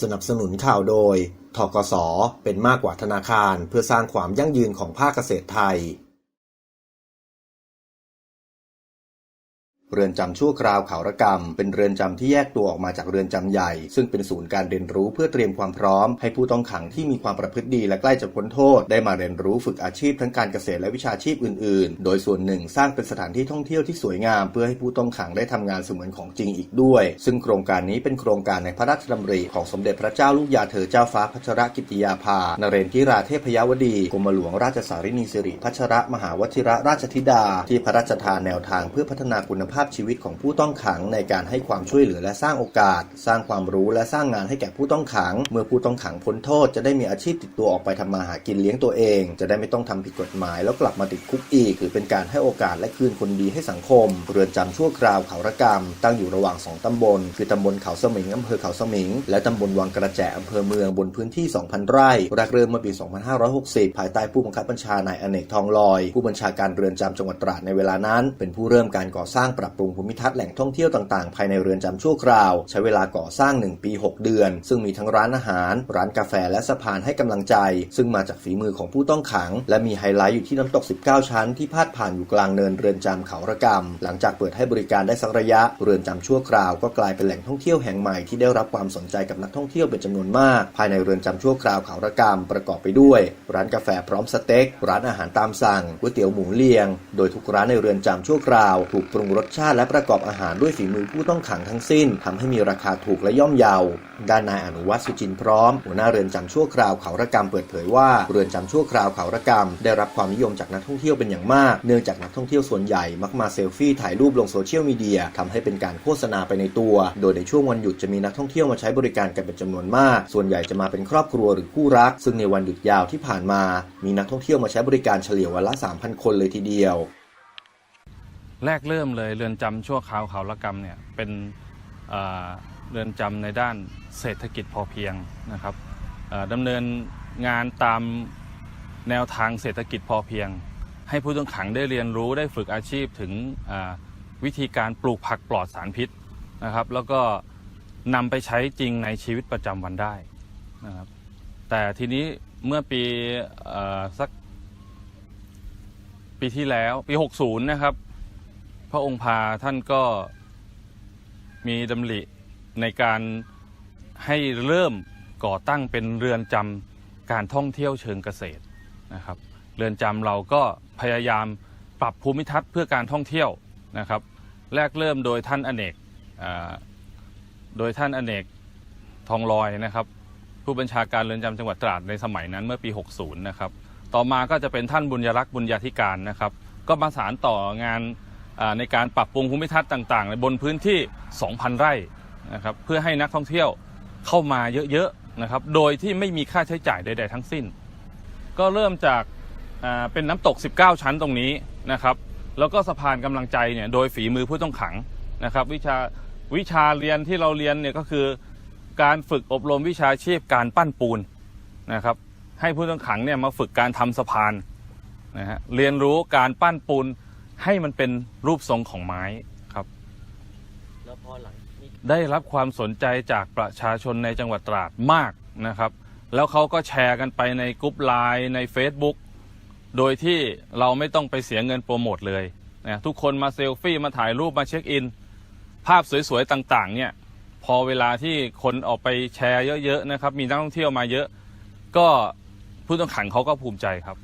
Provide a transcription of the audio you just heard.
สนับสนุนข่าวโดย ทกส เป็นมากกว่าธนาคารเพื่อสร้างความยั่งยืนของภาคเกษตรไทย เรือนจำชั่วคราวเขาระกำเป็นเรือนจำที่แยกตัวออกมาจากเรือนจำใหญ่ ซึ่งเป็นศูนย์การเรียนรู้เพื่อเตรียมความพร้อม ให้ผู้ต้องขังที่มีความประพฤติดีและใกล้จะพ้นโทษ ได้มาเรียนรู้ฝึกอาชีพทั้งการเกษตรและวิชาชีพอื่นๆ โดยส่วนหนึ่งสร้างเป็นสถานที่ท่องเที่ยวที่สวยงาม เพื่อให้ผู้ต้องขังได้ทำงานเสมือนของจริงอีกด้วย ซึ่งโครงการนี้เป็นโครงการในพระราชดำริของสมเด็จพระเจ้าลูกยาเธอเจ้าฟ้าพัชรกิติยาภานเรนทิราเทพยวดีกรมหลวงราชสารินีสิริพัชรมหาวชิระราชธิดา ที่พระราชทานแนวทางเพื่อพัฒนาคุณภาพชีวิตของผู้ต้องขังในการให้ความช่วยเหลือและสร้างโอกาส สร้างความรู้และสร้างงานให้แก่ผู้ต้องขัง เมื่อผู้ต้องขังพ้นโทษจะได้มีอาชีพติดตัวออกไปทำมาหากินเลี้ยงตัวเอง จะได้ไม่ต้องทำผิดกฎหมายแล้วกลับมาติดคุกอีกถือเป็นการให้โอกาสและคืนคนดีให้สังคม เรือนจำชั่วคราวเขาระกำตั้งอยู่ระหว่างสองตำบล คือตำบลเขาสมิงอำเภอเขาสมิง และตำบลวังกระแจอำเภอเมืองบนพื้นที่ 2,000 ไร่แรกเริ่มเมื่อปี 2560 ภายใต้ผู้บังคับบัญชานายอเนกทองลอย ผู้บัญชาการเรือนจำจังหวัดตราดในเวลานั้น เป็นผู้เริ่มการก่อสร้างปรับปรุงภูมิทัศน์แหล่งท่องเที่ยวต่างๆ ภายในเรือนจำชั่วคราว ใช้เวลาก่อสร้าง 1 ปี 6 เดือน ซึ่งมีทั้งร้านอาหาร ร้านกาแฟและสะพานให้กำลังใจ ซึ่งมาจากฝีมือของผู้ต้องขัง และมีไฮไลท์อยู่ที่น้ำตก 19 ชั้น ที่พาดผ่านอยู่กลางเนินเรือนจำเขาระกำหลังจากเปิดให้บริการได้สักระยะ เรือนจำชั่วคราวก็กลายเป็นแหล่งท่องเที่ยวแห่งใหม่ที่ได้รับความสนใจกับนักท่องเที่ยวเป็นจำนวนมาก ภายในเรือนจำชั่วคราวเขาระกำประกอบไปด้วย ร้านกาแฟพร้อมสเต็กร้านอาหารตามสั่งก๋วยเตี๋ยวหมูเลียง โดยทุกร้านในเรือนจำชั่วคราวถูกปรุงรสชาติและประกอบอาหารด้วยฝีมือผู้ต้องขังทั้งสิ้นทำให้มีราคาถูกและย่อมเยาด้านนายอนุวัฒน์สุจินพร้อม หัวหน้าเรือนจำชั่วคราวเขาระกำเปิดเผยว่าเรือนจำชั่วคราวเขาระกำได้รับความนิยมจากนักท่องเที่ยวเป็นอย่างมาก เนื่องจากนักท่องเที่ยวส่วนใหญ่มักมาเซลฟี่ถ่ายรูปลงโซเชียลมีเดียทำให้เป็นการโฆษณาไปในตัว โดยในช่วงวันหยุดจะมีนักท่องเที่ยวมาใช้บริการกันเป็นจำนวนมาก ส่วนใหญ่จะมาเป็นครอบครัวหรือคู่รัก ซึ่งในวันหยุดยาวที่ผ่านมา มีนักท่องเที่ยวมาใช้บริการเฉลี่ยวันละ 3,000 คนเลยทีเดียว แรกเริ่มเลยเรือนจำชั่วคราวเขาละกรรมเนี่ยเป็นเเรือนจำในด้านเศรษฐกิจพอเพียงนะครับดำเนินงานตามแนวทางเศรษฐกิจพอเพียง ให้ผู้ต้องขังได้เรียนรู้ได้ฝึกอาชีพถึงวิธีการปลูกผักปลอดสารพิษนะครับแล้วก็นำไปใช้จริงในชีวิตประจำวันได้นะครับแต่ทีนี้เมื่อปีอสักปีที่แล้วปี 60 นะครับ ระองค์พาท่านก็มีดำริในการให้เริ่มก่อตั้งเป็นเรือนจำการท่องเที่ยวเชิงเกษตรนะครับ เรือนจำเราก็พยายามปรับภูมิทัศน์เพื่อการท่องเที่ยวนะครับ แรกเริ่มโดยท่านอเนกโดยท่านอเนกทองลอยนะครับ ผู้บัญชาการเรือนจำจังหวัดตราดในสมัยนั้นเมื่อปี 60 นะครับ ต่อมาก็จะเป็นท่านบุญยรักษ์บุญญาธิการนะครับ ก็มาสารต่องาน ในการปรับปรุงภูมิทัศน์ต่างๆในบนพื้นที่ 2,000 ไร่นะครับเพื่อให้นักท่องเที่ยวเข้ามาเยอะๆนะครับโดยที่ไม่มีค่าใช้จ่ายใดๆทั้งสิ้น ก็เริ่มจากเป็นน้ำตก 19 ชั้นตรงนี้นะครับแล้วก็สะพานกำลังใจเนี่ยโดยฝีมือผู้ต้องขังนะครับวิชาวิชาเรียนที่เราเรียนเนี่ยก็คือการฝึกอบรมวิชาชีพการปั้นปูนนะครับให้ผู้ต้องขังเนี่ยมาฝึกการทำสะพานนะฮะเรียนรู้การปั้นปูน ให้มันเป็นรูปทรงของไม้ครับ แล้วพอหลังมีได้รับความสนใจจากประชาชนในจังหวัดตราดมากนะครับ แล้วเขาก็แชร์กันไปในกลุ่มไลน์ใน Facebook โดยที่เราไม่ต้องไปเสียเงินโปรโมทเลยนะทุกคนมาเซลฟี่มาถ่ายรูปมาเช็คอิน ภาพสวยๆต่างๆ เนี่ย พอเวลาที่คนออกไปแชร์เยอะๆนะครับ มีนักท่องเที่ยวมาเยอะ ก็ผู้ต้องขังเขาก็ภูมิใจครับ